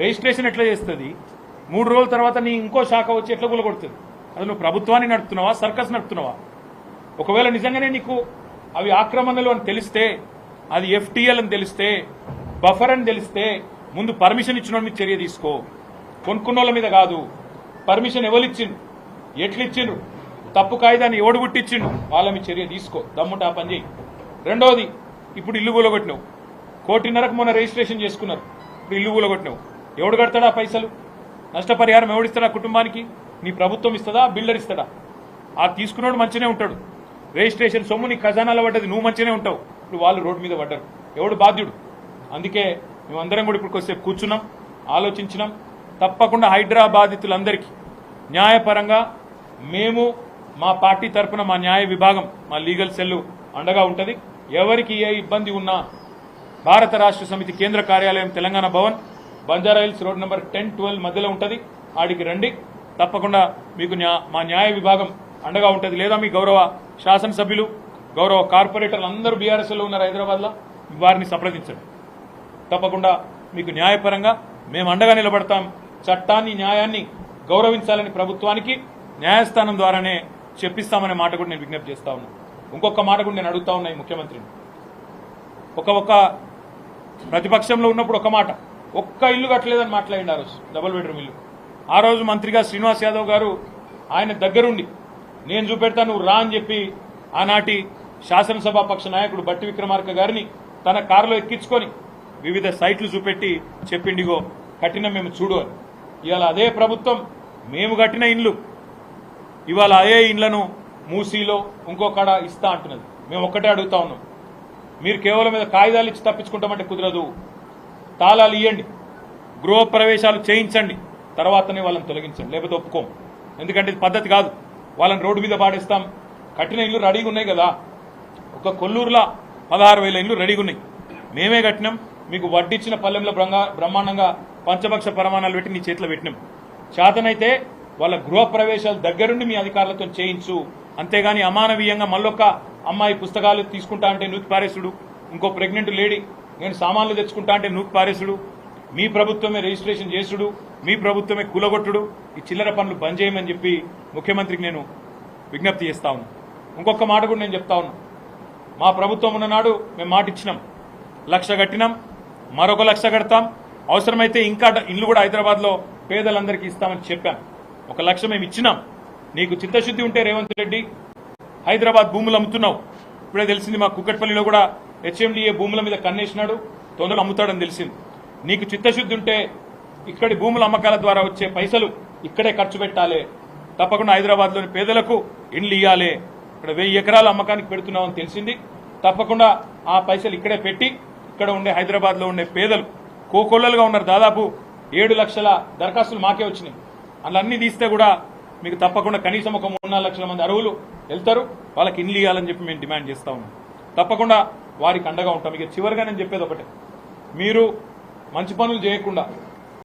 Registration ఎట్లా చేస్తుంది? మూడు రోజుల తర్వాత నీ ఇంకో శాఖ వచ్చి ఎట్లా కూలగొడుతుంది అది నువ్వు ప్రభుత్వాన్ని నడుపుతున్నావా సర్కస్ నడుపుతున్నావా? ఒకవేళ నిజంగానే నీకు అవి ఆక్రమణలు అని తెలిస్తే అది ఎఫ్టీఎల్ అని తెలిస్తే బఫర్ అని తెలిస్తే ముందు పర్మిషన్ ఇచ్చిన మీద చర్య తీసుకో. కొనుక్కున్న మీద కాదు. పర్మిషన్ ఎవరిచ్చిండు? ఎట్లిచ్చిండు? తప్పు కాయిదాన్ని ఎవడు గుట్టిచ్చిండు వాళ్ళ మీద చర్య తీసుకో. దమ్ముంటే ఆ పని చేయి. రెండవది ఇప్పుడు ఇల్లు కూలగొట్టినావు కోటిన్నరకు మొన్న రిజిస్ట్రేషన్ చేసుకున్నారు. ఇప్పుడు ఇల్లు కూలగొట్టినావు ఎవడు కడతాడా పైసలు? నష్టపరిహారం ఎవడిస్తాడా కుటుంబానికి? నీ ప్రభుత్వం ఇస్తుందా బిల్డర్ ఇస్తాడా? ఆ తీసుకున్నాడు మంచినే ఉంటాడు. రిజిస్ట్రేషన్ సొమ్ము నీ ఖజానాలో పడ్డది నువ్వు మంచిగానే ఉంటావు. ఇప్పుడు వాళ్ళు రోడ్డు మీద పడ్డారు. ఎవడు బాధ్యుడు? అందుకే మేమందరం కూడా ఇప్పుడు కొద్దిసేపు కూర్చున్నాం ఆలోచించినాం. తప్పకుండా హైడ్రా బాధితులందరికీ న్యాయపరంగా మేము మా పార్టీ తరఫున మా న్యాయ విభాగం మా లీగల్ సెల్లు అండగా ఉంటుంది. ఎవరికి ఏ ఇబ్బంది ఉన్నా భారత రాష్ట్ర సమితి కేంద్ర కార్యాలయం Telangana Bhavan Banjara hills road number ten twelve మధ్యలో ఉంటుంది. ఆడికి రండి. తప్పకుండా మీకు మా న్యాయ విభాగం అండగా ఉంటుంది. లేదా మీ గౌరవ శాసనసభ్యులు గౌరవ కార్పొరేటర్లు అందరూ బీఆర్ఎస్లో ఉన్నారు హైదరాబాద్లో వారిని సంప్రదించండి. తప్పకుండా మీకు న్యాయపరంగా మేము అండగా నిలబడతాం. చట్టాన్ని న్యాయాన్ని గౌరవించాలని ప్రభుత్వానికి న్యాయస్థానం ద్వారానే చెప్పిస్తామనే మాట కూడా నేను విజ్ఞప్తి చేస్తా ఉన్నా. ఇంకొక మాట కూడా నేను అడుగుతా ఉన్నా ఈ ముఖ్యమంత్రిని. ఒక ఒక ప్రతిపక్షంలో ఉన్నప్పుడు ఒక మాట. ఒక్క ఇల్లు కట్టలేదని మాట్లాడింది ఆ రోజు డబుల్ బెడ్రూమ్ ఇల్లు. ఆ రోజు మంత్రిగా శ్రీనివాస్ యాదవ్ గారు ఆయన దగ్గరుండి నేను చూపెడతాను నువ్వు రా అని చెప్పి ఆనాటి శాసనసభా పక్ష నాయకుడు బట్టి విక్రమార్క గారిని తన కారులో ఎక్కించుకొని వివిధ సైట్లు చూపెట్టి చెప్పిండిగో కట్టిన మేము చూడు అని. ఇవాళ అదే ప్రభుత్వం మేము కట్టిన ఇండ్లు. ఇవాళ అదే ఇండ్లను మూసీలో ఇంకో కాడ ఇస్తా అంటున్నది. మేము ఒక్కటే అడుగుతా ఉన్నాం. మీరు కేవలం మీద కాగితాలు ఇచ్చి తప్పించుకుంటామంటే కుదరదు. తాళాలు ఇవ్వండి గృహ ప్రవేశాలు చేయించండి. తర్వాతనే వాళ్ళని తొలగించండి. లేకపోతే ఒప్పుకోం ఎందుకంటే ఇది పద్ధతి కాదు. వాళ్ళని రోడ్డు మీద పాడేస్తాం కట్టిన ఇల్లు రెడీగా ఉన్నాయి కదా. ఒక కొల్లూరులో పదహారు వేల ఇల్లు రెడీగా ఉన్నాయి. మేమే కట్టినాం. మీకు వడ్డిచ్చిన పల్లెంలో బ్రహ్మాండంగా పంచపక్ష ప్రమాణాలు పెట్టి నీ చేతిలో పెట్టినాం. చేతనైతే వాళ్ళ గృహ ప్రవేశాలు దగ్గరుండి మీ అధికారులతో చేయించు. అంతేగాని అమానవీయంగా మళ్ళొక్క అమ్మాయి పుస్తకాలు తీసుకుంటా అంటే నూకి పారేసుడు ఇంకో ప్రెగ్నెంట్ లేడీ. నేను సామాన్లు తెచ్చుకుంటా అంటే నూకు పారేసుడు. మీ ప్రభుత్వమే రిజిస్ట్రేషన్ చేసుడు. మీ ప్రభుత్వమే కూలగొట్టుడు. ఈ చిల్లర పనులు బంద్ చేయమని చెప్పి ముఖ్యమంత్రికి నేను విజ్ఞప్తి చేస్తా ఉన్నా. ఇంకొక మాట కూడా నేను చెప్తా ఉన్నా. మా ప్రభుత్వం ఉన్ననాడు మేము మాట ఇచ్చినాం లక్ష కట్టినాం. మరొక లక్ష కడతాం. అవసరమైతే ఇంకా ఇల్లు కూడా హైదరాబాద్లో పేదలందరికీ ఇస్తామని చెప్పాం. ఒక లక్ష మేము ఇచ్చినాం. నీకు చిత్తశుద్ధి ఉంటే రేవంత్ రెడ్డి హైదరాబాద్ భూములు అమ్ముతున్నావు. ఇప్పుడే తెలిసింది మా కుక్కట్పల్లిలో కూడా హెచ్ఎండిఏ భూముల మీద కన్నేసినాడు తొందరగా అమ్ముతాడని తెలిసింది. నీకు చిత్తశుద్ధి ఉంటే ఇక్కడి భూముల అమ్మకాల ద్వారా వచ్చే పైసలు ఇక్కడే ఖర్చు పెట్టాలి. తప్పకుండా హైదరాబాద్లోని పేదలకు ఇండ్లు ఇవ్వాలి ఇక్కడ వెయ్యి ఎకరాల అమ్మకానికి పెడుతున్నామని తెలిసింది. తప్పకుండా ఆ పైసలు ఇక్కడే పెట్టి ఇక్కడ ఉండే హైదరాబాద్లో ఉండే పేదలు కోకొల్లలుగా ఉన్నారు దాదాపు ఏడు లక్షల దరఖాస్తులు మాకే వచ్చినాయి. అలా తీస్తే కూడా మీకు తప్పకుండా కనీసం ఒక మూడు నాలుగు లక్షల మంది అరువులు వెళ్తారు. వాళ్ళకి ఇండ్లు ఇవ్వాలని చెప్పి మేము డిమాండ్ చేస్తా ఉన్నాం. తప్పకుండా వారికి అండగా ఉంటాం. ఇక చివరిగా నేను చెప్పేది ఒకటే. మీరు మంచి పనులు చేయకుండా